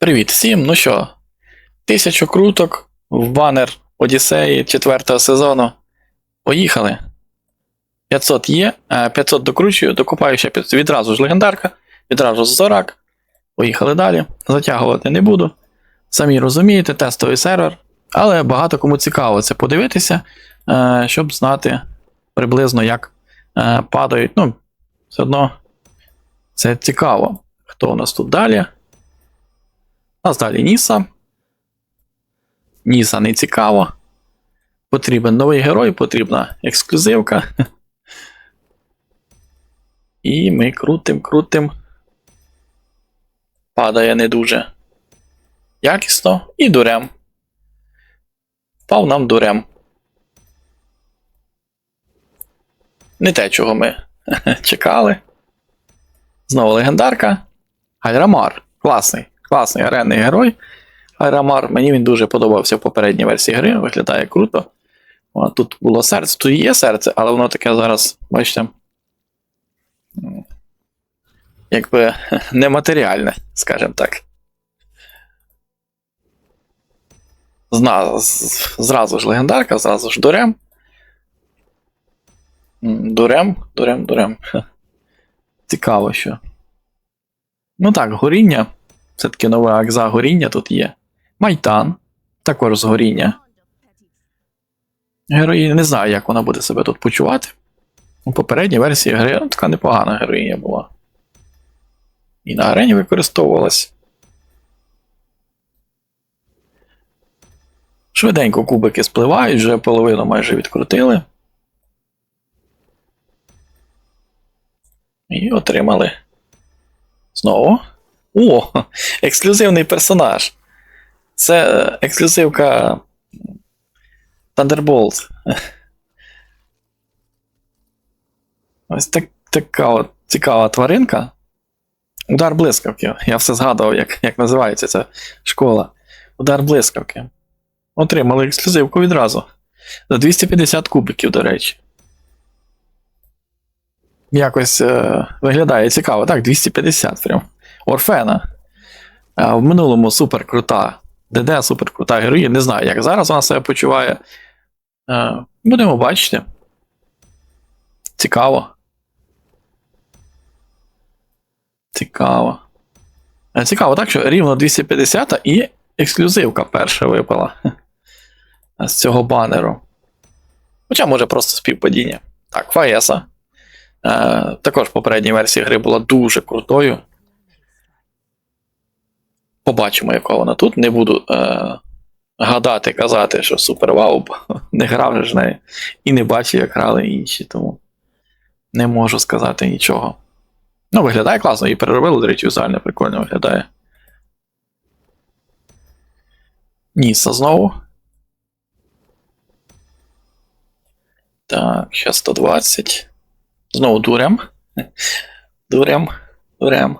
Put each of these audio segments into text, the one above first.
Привіт всім! Ну що, тисячу круток в банер Одіссеї 4 сезону. Поїхали. 500 є, е, 500 докручую, докупаю ще 500. Відразу ж легендарка, відразу ж зорак. Поїхали далі. Затягувати не буду. Самі розумієте, тестовий сервер. Але багато кому цікаво це подивитися, е, щоб знати приблизно, як е, падають. Ну, все одно це цікаво. Хто у нас тут далі? Нас далі Ніса. Ніса не цікаво. Потрібен новий герой, потрібна ексклюзивка. І ми крутим, крутим. Падає не дуже якісно і дурем. Впав нам дурем. Не те, чого ми чекали. Знову легендарка. Гальрамар. Класний, класний аренний герой. Гальрамар. Мені він дуже подобався в попередній версії гри, виглядає круто. О, тут було серце, тут є серце, але воно таке зараз, бачите. Якби нематеріальне, скажімо так. Зна, зразу ж легендарка, зразу ж дурем. Дурем, дурем, дурем. Цікаво, що. Ну так, горіння. Все-таки нова акза горіння тут є. Майтан. Також з горіння. Героїня не знаю, як вона буде себе тут почувати. У попередній версії гри ну, така непогана героїня була. І на арені використовувалась. Швиденько кубики спливають, вже половину майже відкрутили. І отримали. Знову. О! Ексклюзивний персонаж. Це е, ексклюзивка Thunderbolt. Ось так, така от цікава тваринка. Удар блискавки. Я все згадував, як, як називається ця школа. Удар блискавки. Отримали ексклюзивку відразу. За 250 кубиків, до речі. Якось е, виглядає цікаво. Так, 250 прям. Орфена. В минулому супер крута. ДД супер крута героїня. Не знаю, як зараз вона себе почуває. Будемо бачити. Цікаво. Цікаво. Цікаво, так що рівно 250 і ексклюзивка перша випала з цього банеру. Хоча, може, просто співпадіння. Так, Фаеса. Також в попередній версії гри була дуже крутою. Побачимо, яка вона тут. Не буду е, гадати, казати, що супер вау, бо не грав ж нею. І не бачив, як грали інші, тому не можу сказати нічого. Ну, виглядає класно, і переробили, до речі, візуально прикольно виглядає. Ніса знову. Так, ще 120. Знову дурем. Дурем. Дурем.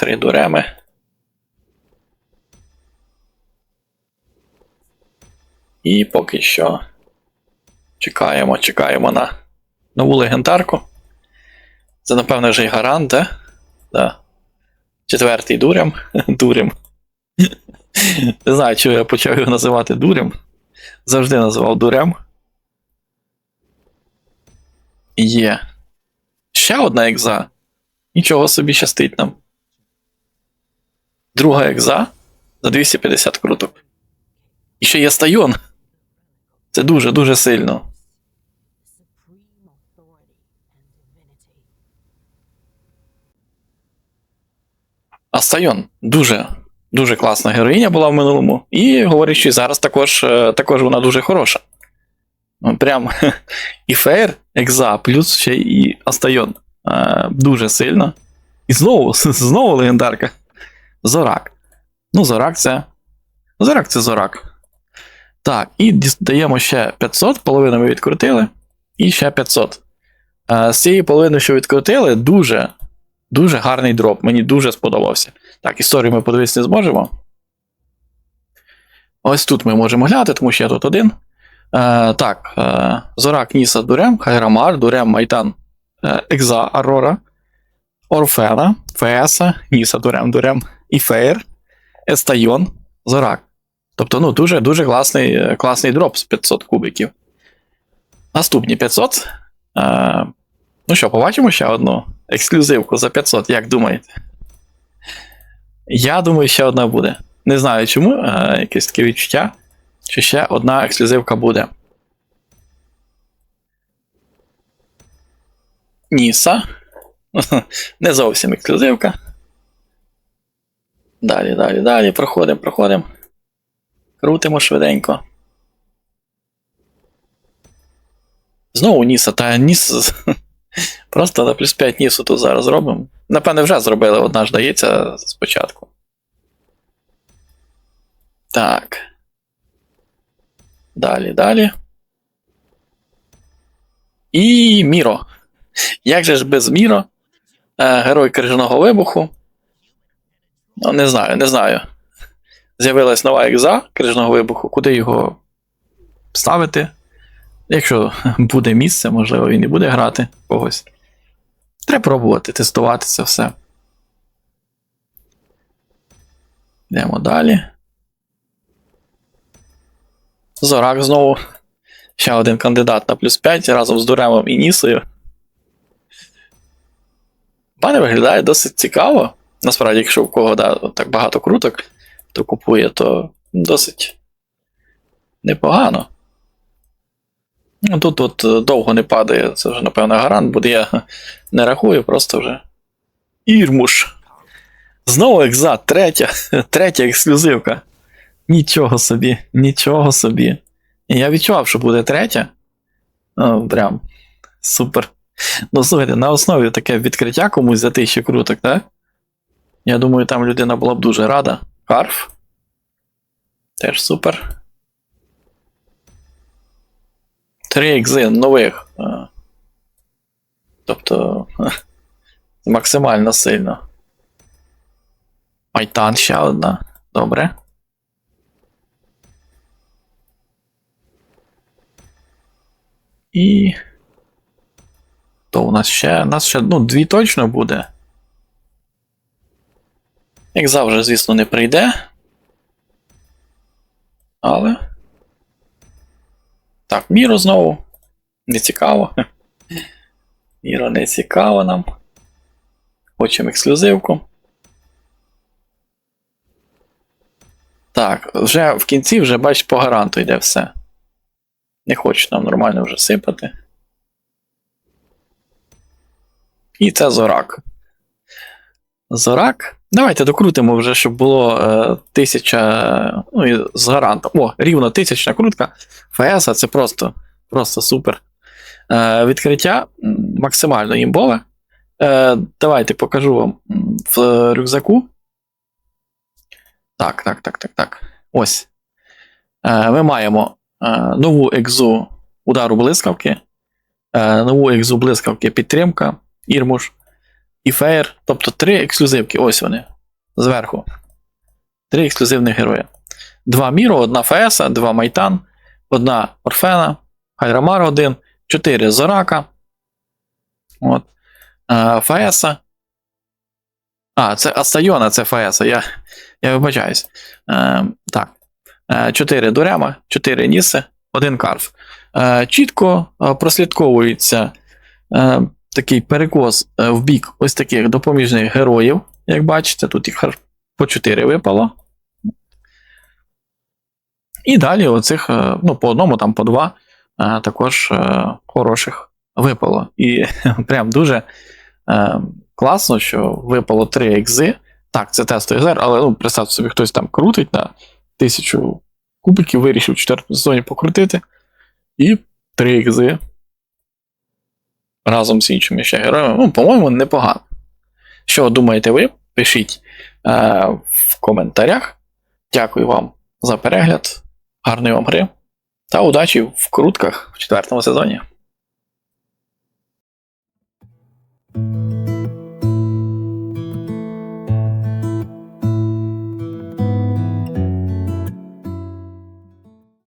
Три дуреми. І поки що чекаємо, чекаємо на нову легендарку. Це, напевно, вже й гарант, да? Да. Четвертий дурем. Дурем. Не знаю, чого я почав його називати дурем. Завжди називав дурем. Є. Ще одна екза. Нічого собі щастить нам. Друга екза за 250 круток. І ще є стайон. Це дуже-дуже сильно. А Стайон дуже, дуже класна героїня була в минулому. І говорять, що зараз також, е, також вона дуже хороша. Ну, Прям і Фейр, Екза, плюс ще і Астайон. Е, Дуже сильно. І знову, знову легендарка. Зорак. Ну, Зорак це. Зорак це Зорак. Так, і даємо ще 500, половину ми відкрутили. І ще 500. Е, З цієї половини, що відкрутили, дуже, дуже гарний дроп. Мені дуже сподобався. Так, історію ми подивитися не зможемо. Ось тут ми можемо глянути, тому що я тут один. Е, так, е, Зорак, Ніса, Дурем, Хайрамар, Дурем, Майтан, е, Екза, Арора, Орфена, Феса, Ніса дурем дурем, і Фейр, Естайон, Зорак. Тобто, ну, дуже дуже класний, е, класний дроп з 500 кубиків. Наступні 500. Е, ну що, побачимо ще одну ексклюзивку за 500, як думаєте? Я думаю, ще одна буде. Не знаю чому, е, якесь таке відчуття, що ще одна ексклюзивка буде. Ніса. Не зовсім ексклюзивка. Далі, далі, далі. Проходимо, проходимо. Крутимо швиденько. Знову Ніса, та Ніс. Просто на плюс 5 Нісу тут зараз робимо. Напевне, вже зробили, одна ж дається спочатку. Так. Далі, далі. І Міро. Як же ж без Міро? Е, герой крижаного вибуху. Ну, не знаю, не знаю. З'явилась нова екза крижаного вибуху, куди його ставити. Якщо буде місце, можливо, він і буде грати когось. Треба пробувати, тестувати це все. Йдемо далі. Зорак знову. Ще один кандидат на плюс 5 разом з Дуремом і Нісою. Мене виглядає досить цікаво. Насправді, якщо в кого да, так багато круток, то купує, то досить непогано. Ну, тут от е, довго не падає, це вже, напевно, гарант буде, я не рахую, просто вже. Ірмуш. Знову екза, третя, третя ексклюзивка. Нічого собі, нічого собі. Я відчував, що буде третя. О, прям супер. Ну, слухайте, на основі таке відкриття комусь за тисячу круток, так? Я думаю, там людина була б дуже рада. Карф. Теж супер. Три екзи нових. Тобто. Максимально сильно. Айтан ще одна. Добре. І. То у нас ще. У нас ще, ну, дві точно буде. Як завжди, звісно, не прийде. Але. Так, Міро знову. Не цікаво. Міро не цікаво нам. Хочемо ексклюзивку. Так, вже в кінці вже, бач, по гаранту йде все. Не хочу нам нормально вже сипати. І це Зорак. Зорак. Давайте докрутимо вже, щоб було е, тисяча. Ну і з гарантом. О, рівно тисячна крутка. ФС це просто, просто супер. Е, відкриття максимально імбове. Е, давайте покажу вам в рюкзаку. Так, так, так, так, так. Ось. Е, ми маємо е, нову екзу удару блискавки, е, нову екзу блискавки підтримка, Ірмуш і Фейр. Тобто три ексклюзивки. Ось вони. Зверху. Три ексклюзивних герої. Два Міро, одна Феса, два Майтан, одна Орфена, Хайрамар 1, чотири Зорака. От. Е, Феса. А, це Астайона, це Феса. Я, я вибачаюсь. Е, так. Е, Чотири Дурема, чотири Ніси, один Карф. Е, Чітко прослідковується такий перекос е, в бік ось таких допоміжних героїв. Як бачите, тут їх по 4 випало. І далі оцих, е, ну, по одному, там по два, е, також хороших випало. І прям дуже класно, що випало 3 екзи. Так, це тестовий зер, але ну, представте собі, хтось там крутить на тисячу кубиків, вирішив в четвертому сезоні покрутити. І 3 екзи разом з іншими ще героями. Ну, по-моєму, непогано. Що думаєте ви? Пишіть е, в коментарях. Дякую вам за перегляд. Гарної вам гри. Та удачі в крутках в четвертому сезоні.